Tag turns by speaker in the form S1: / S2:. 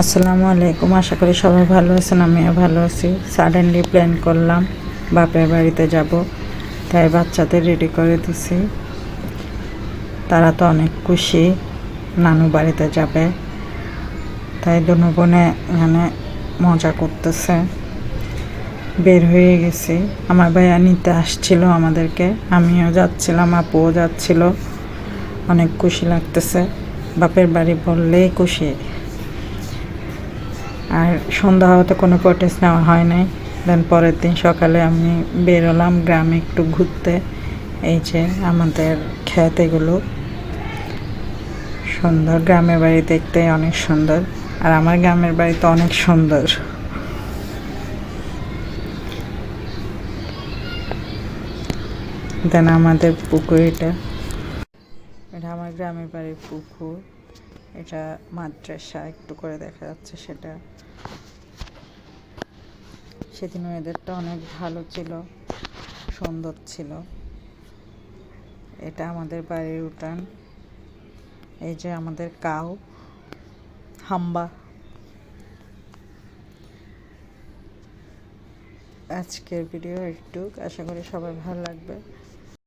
S1: আসসালামু আলাইকুম। আশা করি সবাই ভালো আছেন, আমিও ভালো আছি। সাডেনলি প্ল্যান করলাম, বাপের বাড়িতে যাব। তাই বাচ্চাদের রেডি করে দিছি। তারা তো অনেক খুশি, নানু বাড়িতে যাবে। তাই দুনো বোনে এখানে মজা করতেছে। বের হয়ে গেছি। আমার ভাইয়া নিতে আসছিল আমাদেরকে। আমিও যাচ্ছিলাম, আপুও যাচ্ছিল। অনেক খুশি লাগতেছে। বাপের বাড়ি বললেই খুশি। আর সন্ধ্যা হতে কোনো প্রোটেস নেওয়া হয় নাই। দেন পরের দিন সকালে আমি বেরোলাম গ্রামে একটু ঘুরতে। এই যে আমাদের ক্ষেত এগুলো। সুন্দর। গ্রামের বাড়ি দেখতে অনেক সুন্দর। আর আমার গ্রামের বাড়ি তো অনেক সুন্দর। দেন আমাদের পুকুর এটা। এটা আমার গ্রামের বাড়ির পুকুর। এটা মাদ্রাসা একটু করে দেখা যাচ্ছে সেটা। সেদিন ওয়েদারটা অনেক ভালো ছিল, সুন্দর ছিল। এটা আমাদের বাড়ির উঠান। এই যে আমাদের কাউ, হাম্বা। আজকের ভিডিও একটু আশা করি সবাই ভালো লাগবে।